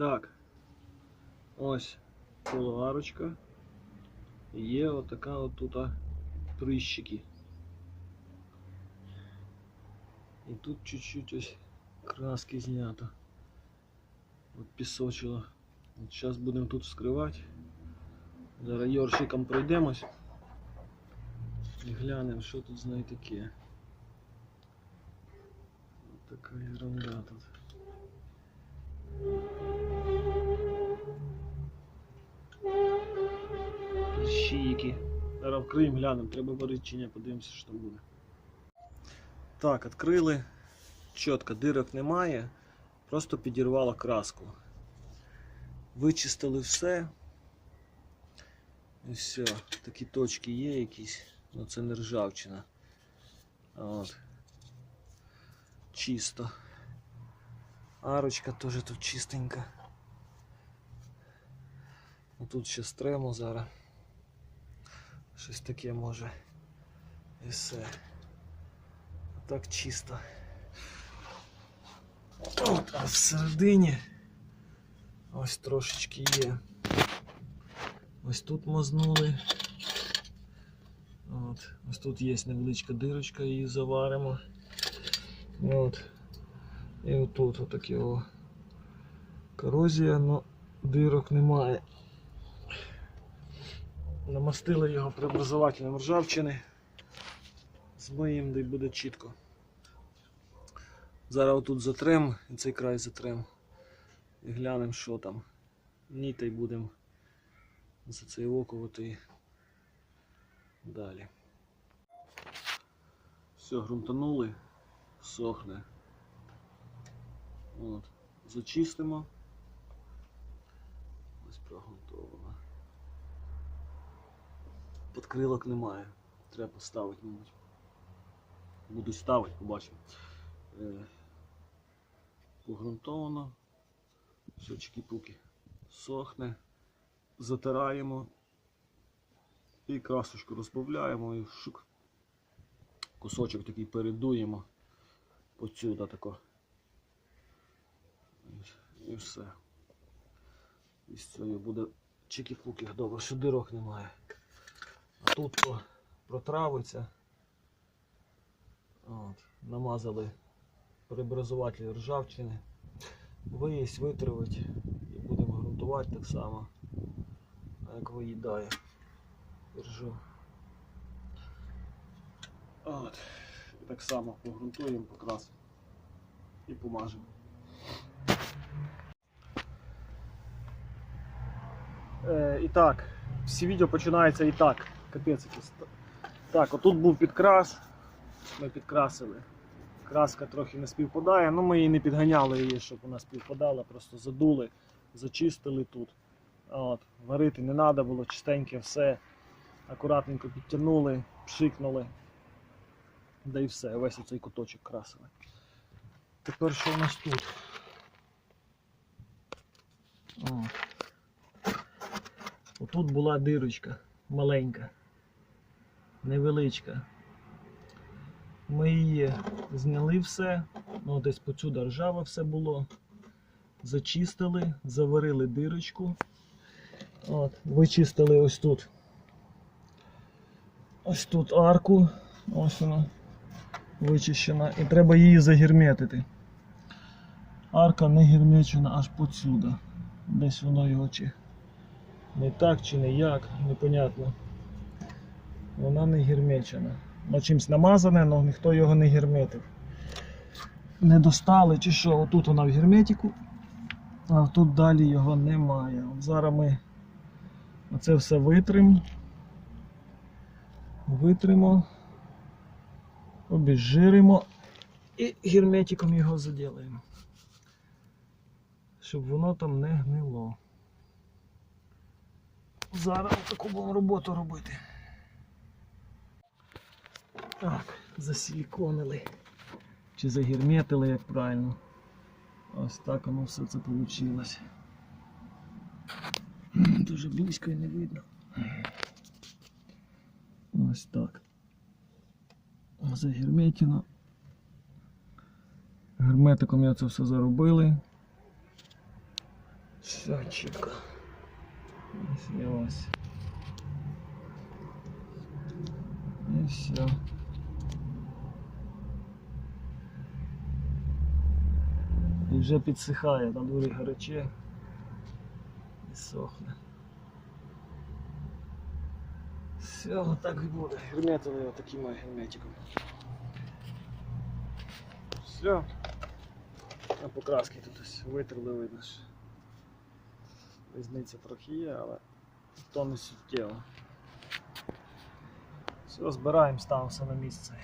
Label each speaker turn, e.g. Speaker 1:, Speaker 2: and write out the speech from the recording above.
Speaker 1: Так. Ось полуарочка. Є отака от тут прищики. І тут чуть-чуть ось краски знято. От пісочило. От зараз будемо тут вскривати. Зараз йоршиком пройдемось. І глянемо, що тут з нею таке. От така ерунда тут. Кліщі які. Зараз вкриємо, глянемо, треба варити чи ні, подивимося, що буде. Так, відкрили. Чітко, дирок немає. Просто підірвало краску. Вичистили все. І все. Такі точки є якісь. Ну це не ржавчина. От. Чисто. Арочка теж тут чистенька. Тут ще стремо зараз. Щось таке може. І все. Так чисто. От, а всередині ось трошечки є. Ось тут мазнули. От, ось тут є невеличка дирочка, її заваримо. От. І отут отаке о. Корозія, але дирок немає. Намастили його преобразователем ржавчини. Змиємо, де буде чітко. Зараз отут затрем, і цей край затрем. І глянемо, що там. Ні, будемо за цей окувати далі. Все, грунтанули, сохне. От. Зачистимо. Ось прогрунтовано. Подкрилок немає. Треба поставити, мабуть. Буду ставити, побачимо. Е, Погрунтовано. Все чики-пуки. Сохне. Затираємо. І красочку розбавляємо і шук. Кусочок такий передуємо. Посюди тако. І все. І з цього буде чики-пуки. Добре, що дирок немає. Тут протравиться. От, намазали преобразователь ржавчини. Виїсть, витравить і будемо грунтувати так само, як виїдає ржу. От. І так само погрунтуємо, покрасимо і помажемо. Е, і так, всі відео починаються і так. Капець якийсь. Так, отут був підкрас. Ми підкрасили. Краска трохи не співпадає, ну ми її не підганяли її, щоб вона співпадала, просто задули, зачистили тут. От, Варити не треба було, чистеньке все. Акуратненько підтягнули, пшикнули. Да і все, весь оцей куточок красили. Тепер що у нас тут? О. Отут була дирочка маленька, невеличка. Ми її зняли все, ну десь почуда ржаве все було. Зачистили, заварили дирочку. От, вичистили ось тут. Ось тут арку. Ось вона вичищена. І треба її загерметити. Арка не гермечена аж посюди. Десь воно його чи не так, чи не як, непонятно. Вона не гермечена. Ну, чимось намазане, але ніхто його не герметив. Не достали чи що, отут вона в герметику, а тут далі його немає. От зараз ми оце все витримо. Витримо, обезжиримо і герметиком його заділаємо. Щоб воно там не гнило. Зараз таку будемо роботу робити. Так, засиліконили. Чи загерметили, як правильно. Ось так воно все це вийшло. Дуже близько і не видно. Ось так. Загерметено. Герметиком я це все заробили. Все чітко. Ось і ось. І все. Вже підсихає, на дворі гаряче і сохне. Все, так і буде. Герметили отаким герметиком. Все. А покраски тут ось витерли видно. що Різниця трохи є, але то не суттєво. Все, збираємо, ставимо все на місце.